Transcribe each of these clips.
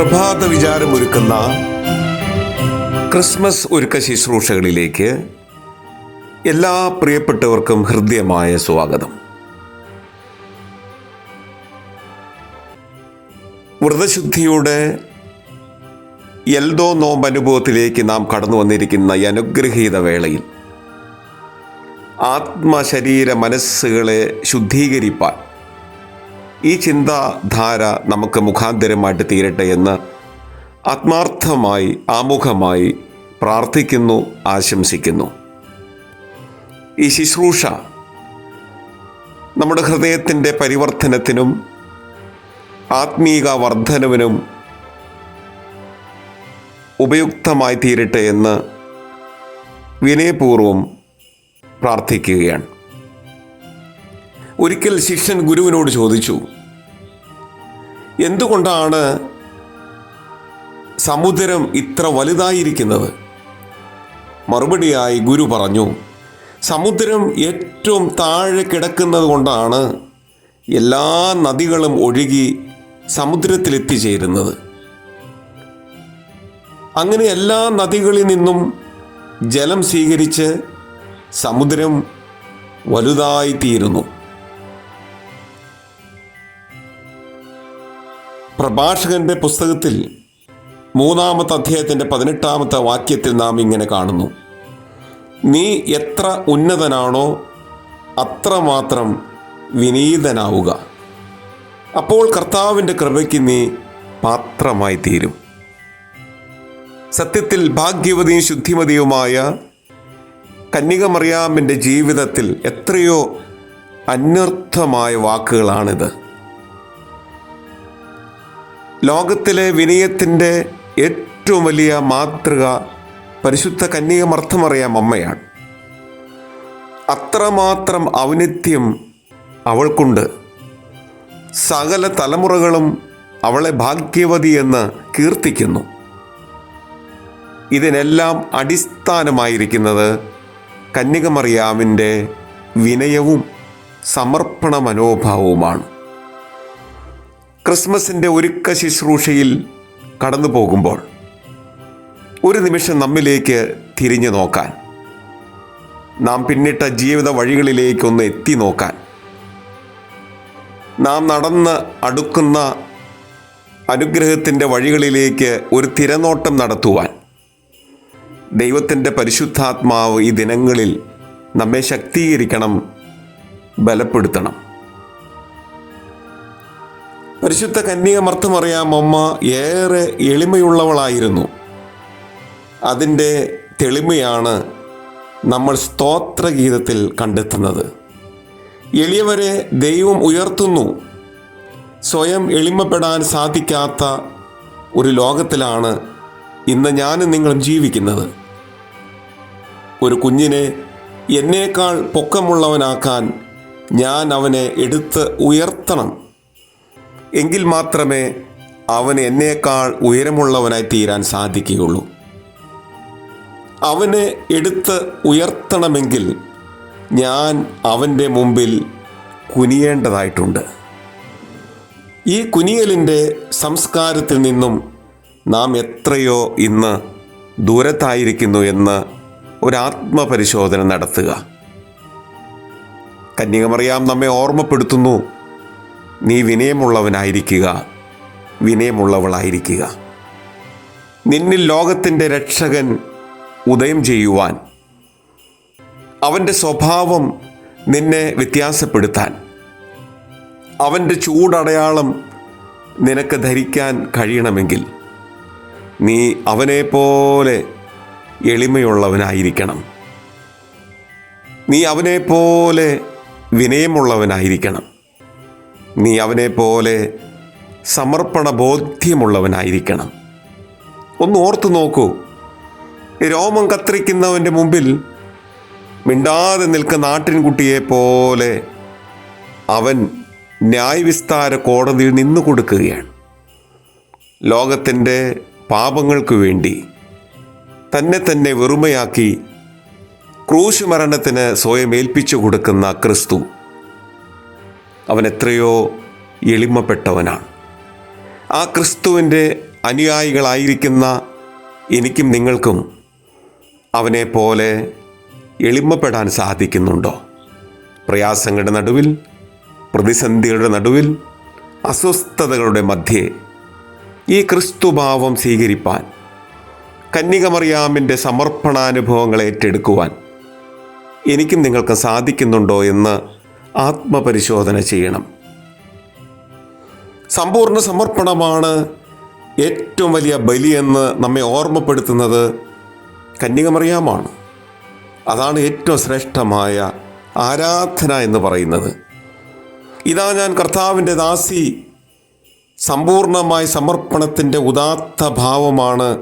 പ്രഭാത വിചാരമൊരുക്കുന്ന ക്രിസ്മസ് ഒരുക്ക ശുശ്രൂഷകളിലേക്ക് എല്ലാ പ്രിയപ്പെട്ടവർക്കും ഹൃദ്യമായ സ്വാഗതം. വ്രതശുദ്ധിയുടെ എൽദോ നോമ്പ് അനുഭവത്തിലേക്ക് നാം കടന്നു വന്നിരിക്കുന്ന ഈ അനുഗ്രഹീത വേളയിൽ ആത്മശരീര മനസ്സുകളെ ശുദ്ധീകരിപ്പാൻ ഈ ചിന്താധാര നമുക്ക് മുഖാന്തരമായിട്ട് തീരട്ടെ എന്ന് ആത്മാർത്ഥമായി ആമുഖമായി പ്രാർത്ഥിക്കുന്നു ആശംസിക്കുന്നു. ഈ ശുശ്രൂഷ നമ്മുടെ ഹൃദയത്തിന്റെ പരിവർത്തനത്തിനും ആത്മീക വർധനവിനും ഉപയുക്തമായി തീരട്ടെ എന്ന് വിനയപൂർവം പ്രാർത്ഥിക്കുകയാണ്. ഒരിക്കൽ ശിഷ്യൻ ഗുരുവിനോട് ചോദിച്ചു എന്തുകൊണ്ടാണ് സമുദ്രം ഇത്ര വലുതായിരിക്കുന്നത്? മറുപടിയായി ഗുരു പറഞ്ഞു സമുദ്രം ഏറ്റവും താഴെ കിടക്കുന്നത് കൊണ്ടാണ് എല്ലാ നദികളും ഒഴുകി സമുദ്രത്തിലെത്തിച്ചേരുന്നത്. അങ്ങനെ എല്ലാ നദികളിൽ നിന്നും ജലം സ്വീകരിച്ച് സമുദ്രം വലുതായി പ്രഭാഷകന്റെ പുസ്തകത്തിൽ മൂന്നാമത്തെ അധ്യായത്തിന്റെ പതിനെട്ടാമത്തെ വാക്യത്തിൽ നാം ഇങ്ങനെ കാണുന്നു. നീ എത്ര ഉന്നതനാണോ അത്രമാത്രം വിനീതനാവുക. അപ്പോൾ കർത്താവിന്റെ കൃപയ്ക്ക് നീ പാത്രമായി തീരും. സത്യത്തിൽ ഭാഗ്യവതിയും ശുദ്ധിമതിയുമായ കന്യകമറിയാമിന്റെ ജീവിതത്തിൽ എത്രയോ അന്വർത്ഥമായ വാക്കുകളാണിത്. ലോകത്തിലെ വിനയത്തിന്റെ ഏറ്റവും വലിയ മാതൃക പരിശുദ്ധ കന്യകമർത്ഥമറിയാം അമ്മയാണ്. അത്രമാത്രം ഔന്നിത്യം അവൾക്കുണ്ട്. സകല തലമുറകളും അവളെ ഭാഗ്യവതി എന്ന് കീർത്തിക്കുന്നു. ഇതിനെല്ലാം അടിസ്ഥാനമായിരിക്കുന്നത് കന്യകമറിയാമിന്റെ വിനയവും സമർപ്പണ മനോഭാവവുമാണ്. ക്രിസ്മസിന്റെ ഒരുക്ക ശുശ്രൂഷയിൽ കടന്നു പോകുമ്പോൾ ഒരു നിമിഷം നമ്മിലേക്ക് തിരിഞ്ഞു നോക്കാൻ നാം പിന്നിട്ട ജീവിത വഴികളിലേക്കൊന്ന് എത്തി നോക്കാൻ നാം നടന്ന് അടുക്കുന്ന അനുഗ്രഹത്തിന്റെ വഴികളിലേക്ക് ഒരു തിരനോട്ടം നടത്തുവാൻ ദൈവത്തിന്റെ പരിശുദ്ധാത്മാവ് ഈ ദിനങ്ങളിൽ നമ്മെ ശക്തീകരിക്കണം ബലപ്പെടുത്തണം. പരിശുദ്ധ കന്യക കന്യകമർത്ഥമറിയാം അമ്മ? ഏറെ എളിമയുള്ളവളായിരുന്നു. അതിന്റെ തെളിമയാണ് നമ്മൾ സ്തോത്രഗീതത്തിൽ കണ്ടെത്തുന്നത്. എളിയവരെ ദൈവം ഉയർത്തുന്നു. സ്വയം എളിമപ്പെടാൻ സാധിക്കാത്ത ഒരു ലോകത്തിലാണ് ഇന്ന് ഞാനും നിങ്ങളും ജീവിക്കുന്നത്. ഒരു കുഞ്ഞിനെ എന്നേക്കാൾ പൊക്കമുള്ളവനാക്കാൻ ഞാൻ അവനെ എടുത്ത് ഉയർത്തണം. എങ്കിൽ മാത്രമേ അവൻ എന്നേക്കാൾ ഉയരമുള്ളവനായി തീരാൻ സാധിക്കുകയുള്ളൂ. അവനെ എടുത്ത് ഉയർത്തണമെങ്കിൽ ഞാൻ അവന്റെ മുമ്പിൽ കുനിയേണ്ടതായിട്ടുണ്ട്. ഈ കുനിയലിന്റെ സംസ്കാരത്തിൽ നിന്നും നാം എത്രയോ ഇന്ന് ദൂരത്തായിരിക്കുന്നു എന്ന് ഒരാത്മപരിശോധന നടത്തുക. കന്യകമറിയാം നമ്മെ ഓർമ്മപ്പെടുത്തുന്നു. നീ വിനയമുള്ളവനായിരിക്കുക. വിനയമുള്ളവളായിരിക്കുക. നിന്നിൽ ലോകത്തിന്റെ രക്ഷകൻ ഉദയം ചെയ്യുവാൻ അവന്റെ സ്വഭാവം നിന്നെ വ്യത്യാസപ്പെടുത്താൻ അവന്റെ ചൂടടയാളം നിനക്ക് ധരിക്കാൻ കഴിയണമെങ്കിൽ നീ അവനെപ്പോലെ എളിമയുള്ളവനായിരിക്കണം. നീ അവനെപ്പോലെ വിനയമുള്ളവനായിരിക്കണം. നീ അവനെ പോലെ സമർപ്പണ ബോധ്യമുള്ളവനായിരിക്കണം. ഒന്ന് ഓർത്തു നോക്കൂ. രോമം കത്തിരിക്കുന്നവന്റെ മുമ്പിൽ മിണ്ടാതെ നിൽക്കുന്ന ആട്ടിൻകുട്ടിയെ പോലെ അവൻ ന്യായവിസ്താര കോടതിയിൽ നിന്നു കൊടുക്കുകയാണ്. ലോകത്തിന്റെ പാപങ്ങൾക്ക് വേണ്ടി തന്നെ തന്നെ വെറുമയാക്കി ക്രൂശ് മരണത്തിന് സ്വയം ഏൽപ്പിച്ചു കൊടുക്കുന്ന ക്രിസ്തു. അവൻ എത്രയോ എളിമപ്പെട്ടവനാണ് ആ ക്രിസ്തുവിന്റെ അനുയായികളായിരിക്കുന്ന എനിക്കും നിങ്ങൾക്കും അവനെ പോലെ എളിമപ്പെടാൻ സാധിക്കുന്നുണ്ടോ? പ്രയാസങ്ങളുടെ നടുവിൽ പ്രതിസന്ധികളുടെ നടുവിൽ അസ്വസ്ഥതകളുടെ മധ്യേ ഈ ക്രിസ്തുഭാവം സ്വീകരിപ്പാൻ കന്യകമറിയാമിന്റെ സമർപ്പണാനുഭവങ്ങൾ ഏറ്റെടുക്കുവാൻ എനിക്കും നിങ്ങൾക്ക് സാധിക്കുന്നുണ്ടോ എന്ന് ആത്മപരിശോധന ചെയ്യണം. സമ്പൂർണ സമർപ്പണമാണ് ഏറ്റവും വലിയ ബലിയെന്ന് നമ്മെ ഓർമ്മപ്പെടുത്തുന്നത് കന്യകമറിയാമാണ്. അതാണ് ഏറ്റവും ശ്രേഷ്ഠമായ ആരാധന എന്ന് പറയുന്നത്. ഇതാ ഞാൻ കർത്താവിന്റെ ദാസി. സമ്പൂർണമായ സമർപ്പണത്തിന്റെ ഉദാത്ത ഭാവമാണ്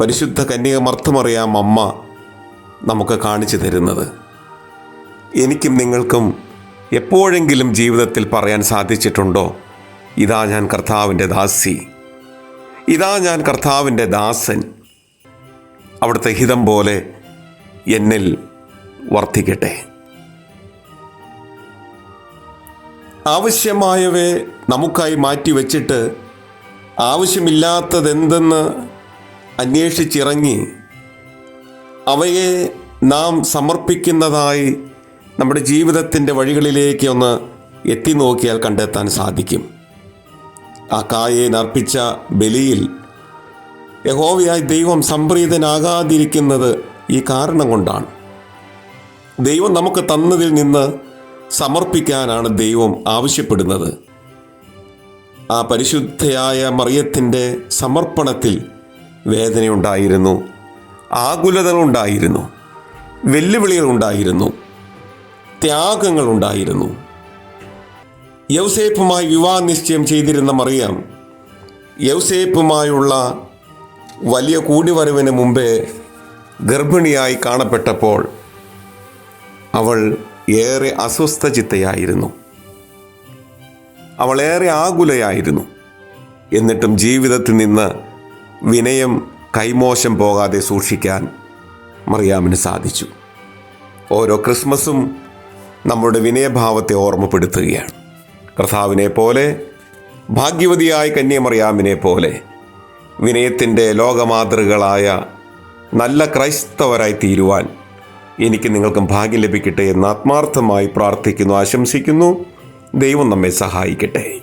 പരിശുദ്ധ കന്യകമർത്ഥമറിയാം അമ്മ നമുക്ക് കാണിച്ചു തരുന്നത്. എനിക്കും നിങ്ങൾക്കും എപ്പോഴെങ്കിലും ജീവിതത്തിൽ പറയാൻ സാധിച്ചിട്ടുണ്ടോ? ഇതാ ഞാൻ കർത്താവിന്റെ ദാസി. ഇതാ ഞാൻ കർത്താവിന്റെ ദാസൻ. അവിടുത്തെ ഹിതം പോലെ എന്നിൽ വർദ്ധിക്കട്ടെ ആവശ്യമായവയെ നമുക്കായി മാറ്റി വച്ചിട്ട് ആവശ്യമില്ലാത്തതെന്തെന്ന് അന്വേഷിച്ചിറങ്ങി അവയെ നാം സമർപ്പിക്കുന്നതായി നമ്മുടെ ജീവിതത്തിന്റെ വഴികളിലേക്ക് ഒന്ന് എത്തി നോക്കിയാൽ കണ്ടെത്താൻ സാധിക്കും. ആ കായെ അർപ്പിച്ച ബലിയിൽ യഹോവയായി ദൈവം സംപ്രീതനാകാതിരിക്കുന്നത് ഈ കാരണം കൊണ്ടാണ്. ദൈവം നമുക്ക് തന്നതിൽ നിന്ന് സമർപ്പിക്കാനാണ് ദൈവം ആവശ്യപ്പെടുന്നത്. ആ പരിശുദ്ധയായ മറിയത്തിന്റെ സമർപ്പണത്തിൽ വേദനയുണ്ടായിരുന്നു ആകുലതകളുണ്ടായിരുന്നു വെല്ലുവിളികളുണ്ടായിരുന്നു. ത്യാഗങ്ങളുണ്ടായിരുന്നു. യൗസേപ്പുമായി വിവാഹ നിശ്ചയം ചെയ്തിരുന്ന മറിയാം യൗസേപ്പുമായുള്ള വലിയ കൂടിവരവിന് മുമ്പേ ഗർഭിണിയായി കാണപ്പെട്ടപ്പോൾ അവൾ ഏറെ അസ്വസ്ഥചിത്തയായിരുന്നു. അവൾ ഏറെ ആകുലയായിരുന്നു. എന്നിട്ടും ജീവിതത്തിൽ നിന്ന് വിനയം കൈമോശം പോകാതെ സൂക്ഷിക്കാൻ മറിയാമിന് സാധിച്ചു. ഓരോ ക്രിസ്മസും നമ്മുടെ വിനയഭാവത്തെ ഓർമ്മപ്പെടുത്തുകയാണ്. കർത്താവിനെ പോലെ ഭാഗ്യവതിയായ കന്യമറിയാമിനെ പോലെ വിനയത്തിന്റെ ലോകമാതൃകളായ നല്ല ക്രൈസ്തവരായി തീരുവാൻ എനിക്ക് നിങ്ങൾക്കും ഭാഗ്യം ലഭിക്കട്ടെ എന്ന് ആത്മാർത്ഥമായി പ്രാർത്ഥിക്കുന്നു ആശംസിക്കുന്നു. ദൈവം നമ്മെ സഹായിക്കട്ടെ.